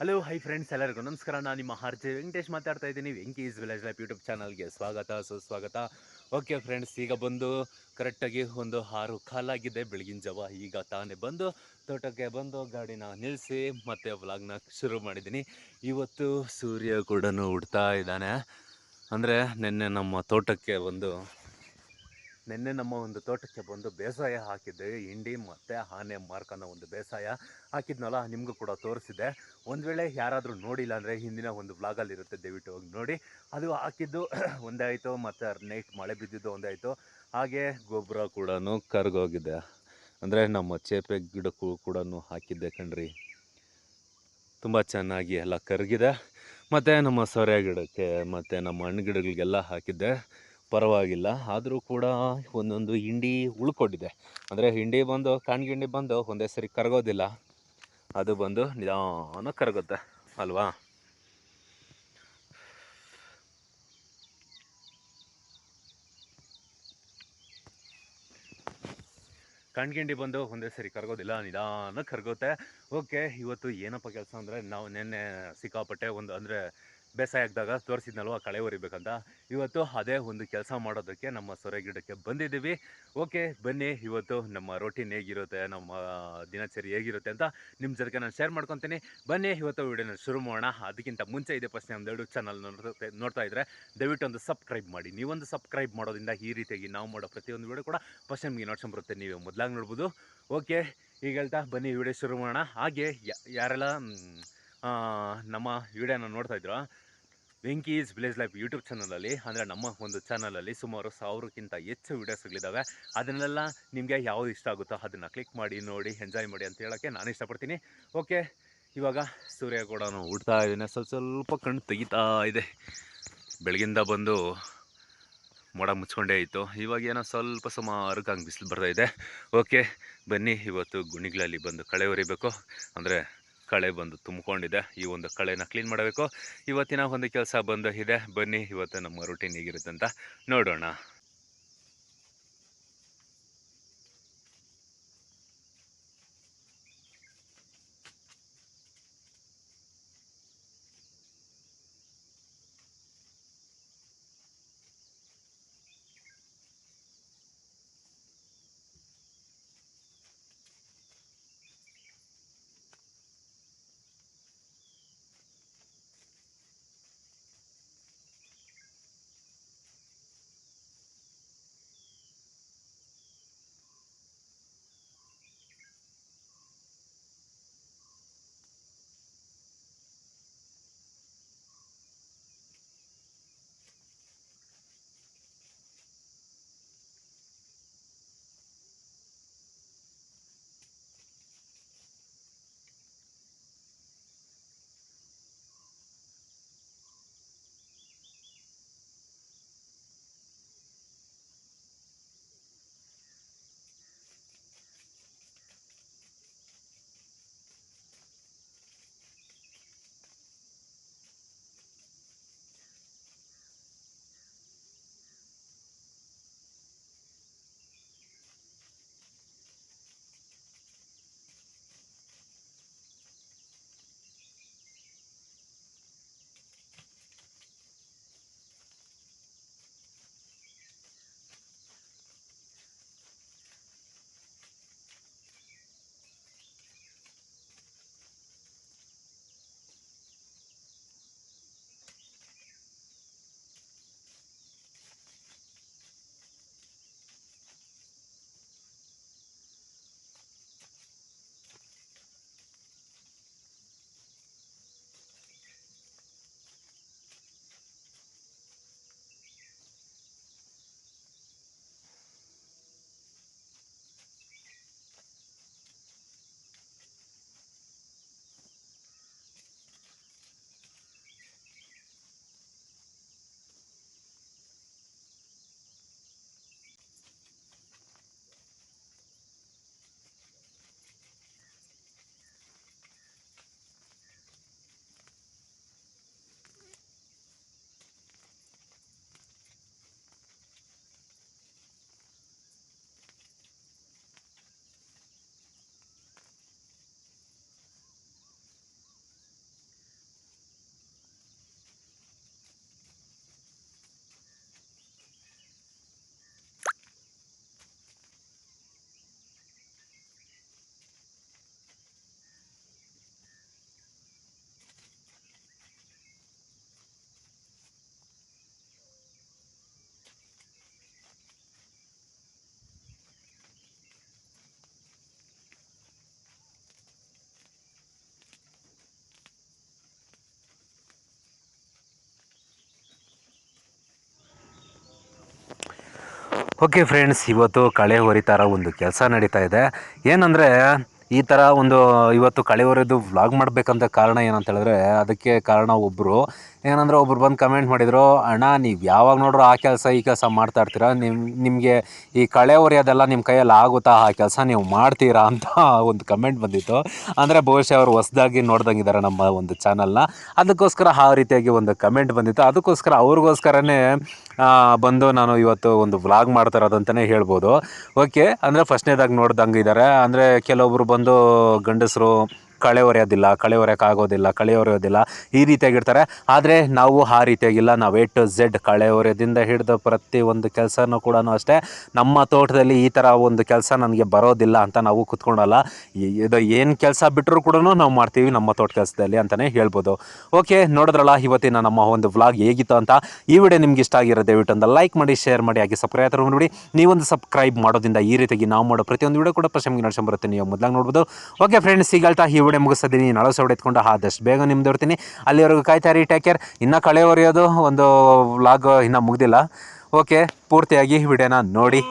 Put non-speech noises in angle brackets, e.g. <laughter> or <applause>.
Hello hi friends ಎಲ್ಲರಿಗೂ ನಮಸ್ಕಾರ. ನಾನು ನಿಮ್ಮ ಹರ್ಜಿ ವೆಂಕಟೇಶ್ ಮಾತಾಡ್ತಾ ಇದ್ದೀನಿ. ವೆಂಕೀಸ್ ವಿಲೇಜ್ ಲೈಫ್ ಯೂಟ್ಯೂಬ್ ಚಾನಲ್ಗೆ ಸ್ವಾಗತ, ಸುಸ್ವಾಗತ. ಓಕೆ ಫ್ರೆಂಡ್ಸ್ ಈಗ ಬಂದು ಕರೆಕ್ಟಾಗಿ ಒಂದು ಆರು ಕಾಲಾಗಿದೆ ಬೆಳಗಿನ ಜಾವ ಈಗ ತಾನೇ ಬಂದು ತೋಟಕ್ಕೆ ಬಂದು ಗಾಡಿನ ನಿಲ್ಲಿಸಿ ಮತ್ತೆ ವ್ಲಾಗ್ನ ಶುರು ಮಾಡಿದ್ದೀನಿ. ಇವತ್ತು ಸೂರ್ಯ ಕೂಡ ಉಡ್ತಾ ಇದ್ದಾನೆ. ಅಂದರೆ ನಿನ್ನೆ ನಮ್ಮ ತೋಟಕ್ಕೆ ಒಂದು ನಿನ್ನೆ ನಮ್ಮ ಒಂದು ತೋಟಕ್ಕೆ ಬಂದು ಬೇಸಾಯ ಹಾಕಿದ್ದೆ. ಹಿಂಡಿ ಮತ್ತು ಆನೆ ಮಾರ್ಕನ ಒಂದು ಬೇಸಾಯ ಹಾಕಿದ್ನಲ್ಲ, ನಿಮಗೂ ಕೂಡ ತೋರಿಸಿದೆ ಒಂದು ವೇಳೆ ಯಾರಾದರೂ ನೋಡಿಲ್ಲ ಅಂದರೆ ಹಿಂದಿನ ಒಂದು ಬ್ಲಾಗಲ್ಲಿ ಇರುತ್ತೆ, ದಯವಿಟ್ಟು ಹೋಗಿ ನೋಡಿ. ಅದು ಹಾಕಿದ್ದು <clears throat> ಒಂದೇ ಆಯಿತು, ಮತ್ತು ನೈಟ್ ಮಳೆ ಬಿದ್ದಿದ್ದು ಒಂದೇ ಆಯಿತು. ಹಾಗೆ ಗೊಬ್ಬರ ಕೂಡ ಕರ್ಗೋಗಿದೆ. ಅಂದರೆ ನಮ್ಮ ಚೇಪೆ ಗಿಡಕ್ಕೂ ಕೂಡ ಹಾಕಿದ್ದೆ ಕಣ್ರಿ. ತುಂಬ ಚೆನ್ನಾಗಿ ಎಲ್ಲ ಕರಗಿದೆ. ಮತ್ತು ನಮ್ಮ ಸೊರೆ ಗಿಡಕ್ಕೆ ಮತ್ತು ನಮ್ಮ ಹಣ್ಣು ಗಿಡಗಳಿಗೆಲ್ಲ ಹಾಕಿದ್ದೆ. ಪರವಾಗಿಲ್ಲ. ಆದರೂ ಕೂಡ ಒಂದೊಂದು ಹಿಂಡಿ ಉಳ್ಕೊಂಡಿದೆ. ಅಂದರೆ ಹಿಂಡಿ ಬಂದು ಕಾಣ್ಗಿಂಡಿ ಬಂದು ಒಂದೇ ಸರಿ ಕರಗೋದಿಲ್ಲ. ಅದು ಬಂದು ನಿಧಾನ ಕರಗುತ್ತೆ, ಅಲ್ವಾ? ಕಣ್ಗಿಂಡಿ ಬಂದು ಒಂದೇ ಸರಿ ಕರಗೋದಿಲ್ಲ, ನಿಧಾನ ಕರಗುತ್ತೆ. ಓಕೆ, ಇವತ್ತು ಏನಪ್ಪ ಕೆಲಸ ಅಂದರೆ ನಾವು ನಿನ್ನೆ ಸಿಕ್ಕಾಪಟ್ಟೆ ಒಂದು ಅಂದರೆ ಬೇಸಾಯ ಹಾಕಿದಾಗ ತೋರಿಸಿದ್ನಲ್ವ ಕಳೆ ಹೊರಿಬೇಕಂತ ಇವತ್ತು ಅದೇ ಒಂದು ಕೆಲಸ ಮಾಡೋದಕ್ಕೆ ನಮ್ಮ ಸೊರೆ ಗಿಡಕ್ಕೆ ಬಂದಿದ್ದೀವಿ. ಓಕೆ, ಬನ್ನಿ. ಇವತ್ತು ನಮ್ಮ ರೊಟೀನ್ ಹೇಗಿರುತ್ತೆ, ನಮ್ಮ ದಿನಚರಿ ಹೇಗಿರುತ್ತೆ ಅಂತ ನಿಮ್ಮ ಜೊತೆಗೆ ನಾನು ಶೇರ್ ಮಾಡ್ಕೊತೀನಿ. ಬನ್ನಿ, ಇವತ್ತು ವೀಡಿಯೋನ ಶುರು ಮಾಡೋಣ. ಅದಕ್ಕಿಂತ ಮುಂಚೆ ಇದೆ ಫಸ್ಟ್ ನಮ್ಮದು ಎರಡು ಚಾನಲ್ ನೋಡ್ತಾ ನೋಡ್ತಾ ಇದ್ದರೆ ದಯವಿಟ್ಟು ಒಂದು ಸಬ್ಸ್ಕ್ರೈಬ್ ಮಾಡಿ. ನೀವೊಂದು ಸಬ್ಸ್ಕ್ರೈಬ್ ಮಾಡೋದ್ರಿಂದ ಈ ರೀತಿಯಾಗಿ ನಾವು ಮಾಡೋ ಪ್ರತಿಯೊಂದು ವಿಡಿಯೋ ಕೂಡ ಫಸ್ಟ್ ನಿಮಗೆ ನೋಡ್ಸ್ಕೊಂಬರುತ್ತೆ ನೀವೇ ಮೊದಲಾಗಿ ನೋಡ್ಬೋದು. ಓಕೆ, ಈಗ ಹೇಳ್ತಾ ಬನ್ನಿ ವಿಡಿಯೋ ಶುರು ಮಾಡೋಣ. ಹಾಗೆ ಯಾರೆಲ್ಲ ನಮ್ಮ ವಿಡಿಯೋನ ನೋಡ್ತಾ ಇದ್ರು ವೆಂಕೀಸ್ ವಿಲೇಜ್ ಲೈಫ್ ಯೂಟ್ಯೂಬ್ ಚಾನಲಲ್ಲಿ, ಅಂದರೆ ನಮ್ಮ ಒಂದು ಚಾನಲಲ್ಲಿ ಸುಮಾರು ಸಾವಿರಕ್ಕಿಂತ ಹೆಚ್ಚು ವೀಡಿಯೋಸ್ಗಳಿದ್ದಾವೆ ಅದನ್ನೆಲ್ಲ ನಿಮಗೆ ಯಾವುದು ಇಷ್ಟ ಆಗುತ್ತೋ ಅದನ್ನು ಕ್ಲಿಕ್ ಮಾಡಿ, ನೋಡಿ, ಎಂಜಾಯ್ ಮಾಡಿ ಅಂತ ಹೇಳೋಕ್ಕೆ ನಾನು ಇಷ್ಟಪಡ್ತೀನಿ. ಓಕೆ, ಇವಾಗ ಸೂರ್ಯ ಕೂಡ ಉಡ್ತಾ ಇದ್ದೀನಿ. ಸ್ವಲ್ಪ ಸ್ವಲ್ಪ ಕಣ್ಣು ತೆಗಿತಾ ಇದೆ. ಬೆಳಗಿಂದ ಬಂದು ಮೋಡ ಮುಚ್ಕೊಂಡೇ ಇತ್ತು. ಇವಾಗ ಏನೋ ಸ್ವಲ್ಪ ಸುಮಾರು ಹಂಗೆ ಬಿಸಿಲು ಬರ್ತಾ ಇದೆ. ಓಕೆ, ಬನ್ನಿ, ಇವತ್ತು ಗುಣಿಗಳಲ್ಲಿ ಬಂದು ಕಳೆ ಹೊರಿಬೇಕು ಅಂದರೆ ಕಳೆ ಬಂದು ತುಂಬಿಕೊಂಡಿದೆ. ಈ ಒಂದು ಕಳೆನ ಕ್ಲೀನ್ ಮಾಡಬೇಕು. ಇವತ್ತಿನ ಒಂದು ಕೆಲಸ ಬಂದು ಇದೆ. ಬನ್ನಿ, ಇವತ್ತು ನಮ್ಮ ರುಟೀನ್ ಹೇಗಿರುತ್ತೆ ಅಂತ ನೋಡೋಣ. ಓಕೆ ಫ್ರೆಂಡ್ಸ್ ಇವತ್ತು ಕಳೆ ಹೊರಿತಾರ ಒಂದು ಕೆಲಸ ನಡೀತಾ ಇದೆ. ಏನಂದರೆ ಈ ಥರ ಒಂದು ಇವತ್ತು ಕಳೆವರೆದು ವ್ಲಾಗ್ ಮಾಡಬೇಕಂತ ಕಾರಣ ಏನಂತ ಹೇಳಿದ್ರೆ, ಅದಕ್ಕೆ ಕಾರಣ ಒಬ್ಬರು ಏನಂದ್ರೆ ಒಬ್ರು ಬಂದು ಕಮೆಂಟ್ ಮಾಡಿದರು, ಅಣ್ಣ, ನೀವು ಯಾವಾಗ ನೋಡ್ರು ಆ ಕೆಲಸ ಈ ಕೆಲಸ ಮಾಡ್ತಾ ಇರ್ತೀರ? ನಿಮ್ಮ ನಿಮಗೆ ಈ ಕಳೆ ಒರೆಯೋದೆಲ್ಲ ನಿಮ್ಮ ಕೈಯಲ್ಲಿ ಆಗುತ್ತಾ? ಆ ಕೆಲಸ ನೀವು ಮಾಡ್ತೀರಾ? ಅಂತ ಒಂದು ಕಮೆಂಟ್ ಬಂದಿತ್ತು. ಅಂದರೆ ಬಹುಶಃ ಅವರು ಹೊಸ್ದಾಗಿ ನೋಡ್ದಂಗಿದ್ದಾರೆ ನಮ್ಮ ಒಂದು ಚಾನಲ್ನ ಅದಕ್ಕೋಸ್ಕರ ಆ ರೀತಿಯಾಗಿ ಒಂದು ಕಮೆಂಟ್ ಬಂದಿತ್ತು. ಅದಕ್ಕೋಸ್ಕರ ಅವ್ರಿಗೋಸ್ಕರನೇ ಬಂದು ನಾನು ಇವತ್ತು ಒಂದು ವ್ಲಾಗ್ ಮಾಡ್ತಾ ಹೇಳ್ಬೋದು. ಓಕೆ ಅಂದರೆ ಫಸ್ಟ್ನೇದಾಗಿ ನೋಡ್ದಂಗೆ ಇದ್ದಾರೆ ಅಂದರೆ ಕೆಲವೊಬ್ರು ಬಂದು ಗಂಡಸರು ಕಳೆ ಒರೆಯೋದಿಲ್ಲ, ಕಳೆ ಒರೆಯೋಕ್ಕಾಗೋದಿಲ್ಲ, ಕಳೆ ಒರೆಯೋದಿಲ್ಲ, ಈ ರೀತಿಯಾಗಿರ್ತಾರೆ. ಆದರೆ ನಾವು ಆ ರೀತಿಯಾಗಿಲ್ಲ. ನಾವು ಎ ಟು ಝೆಡ್ ಕಳೆ ಒರೆಯೋದಿಂದ ಹಿಡಿದು ಪ್ರತಿ ಒಂದು ಕೆಲಸನೂ ಕೂಡ ಅಷ್ಟೇ. ನಮ್ಮ ತೋಟದಲ್ಲಿ ಈ ಥರ ಒಂದು ಕೆಲಸ ನನಗೆ ಬರೋದಿಲ್ಲ ಅಂತ ನಾವು ಕೂತ್ಕೊಂಡಲ್ಲ. ಇದು ಏನು ಕೆಲಸ ಬಿಟ್ಟರೂ ಕೂಡ ನಾವು ಮಾಡ್ತೀವಿ ನಮ್ಮ ತೋಟ ಕೆಲಸದಲ್ಲಿ ಅಂತಲೇ ಹೇಳ್ಬೋದು. ಓಕೆ ನೋಡಿದ್ರಲ್ಲ, ಇವತ್ತಿನ ನಮ್ಮ ಒಂದು ವ್ಲಾಗ್ ಹೇಗಿತ್ತು ಅಂತ. ಈ ವಿಡಿಯೋ ನಿಮ್ಗೆ ಇಷ್ಟ ಆಗಿರೋ ದಯವಿಟ್ಟು ಒಂದು ಲೈಕ್ ಮಾಡಿ, ಶೇರ್ ಮಾಡಿ, ಹಾಗೆ ಸಬ್ಸ್ಕ್ರೈಬ್ ಮಾಡಿ ನೀವೊಂದು ಸಬ್ಸ್ಕ್ರೈಬ್ ಮಾಡೋದ್ರಿಂದ ಈ ರೀತಿಯಾಗಿ ನಾವು ಮಾಡೋ ಪ್ರತಿಯೊಂದು ವಿಡಿಯೋ ಕೂಡ ನಿಮ್ಗೆ ನಡ್ಸ್ಕೊಂಬರುತ್ತೆ ನೀವು ಮೊದಲಾಗಿ ನೋಡ್ಬೋದು. ಓಕೆ ಫ್ರೆಂಡ್ಸ್ ಈಗ ಈ ವಿಡಿಯೋ ಮುಗಿಸ್ತಿದ್ದೀನಿ ನಾಳೆ ಸೌಡ್ ಎತ್ಕೊಂಡು ಆದಷ್ಟು ಬೇಗ ನಿಮ್ದು ಇರ್ತೀನಿ ಅಲ್ಲಿವರೆಗೂ ಕಾಯ್ತಾ ರೀ ಟೇಕ್ ಕೇರ್ ಇನ್ನೂ ಕಳೆ ಒರೆಯೋದು ಒಂದು ವ್ಲಾಗ್ ಇನ್ನೂ ಮುಗ್ದಿಲ್ಲ. ಓಕೆ ಪೂರ್ತಿಯಾಗಿ ವಿಡಿಯೋನ ನೋಡಿ.